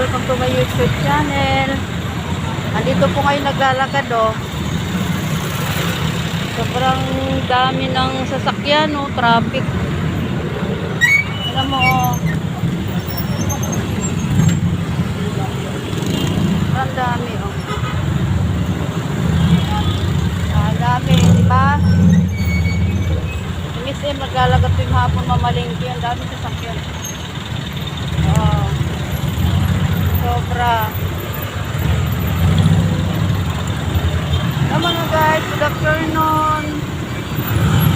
welcome to my YouTube channel. Andito po ngayon naglalakad oh. Sobrang dami ng sasakyan oh, traffic. Alam mo oh. Ang dami oh. Ang dami, di ba? Miss M naglalagat tuwing hapon mamalingki. Ang dami sasakyan. Oh. Sobra. Hello mga guys, good afternoon.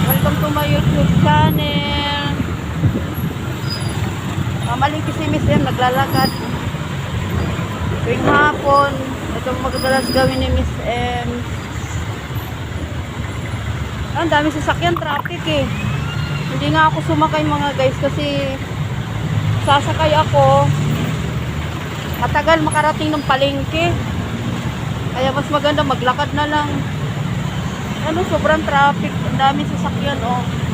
Welcome to my YouTube channel. Mamalingki si Miss M, naglalakad. Tuwing hapon, ito ang magdalas gawin ni Miss M. Ah, Ang dami sasakyan, traffic eh. Hindi nga ako sumakay mga guys kasi sasakay ako matagal makarating ng palengke. Kaya mas maganda maglakad na lang. Ano, sobrang traffic. Ang dami sasakyan, oh.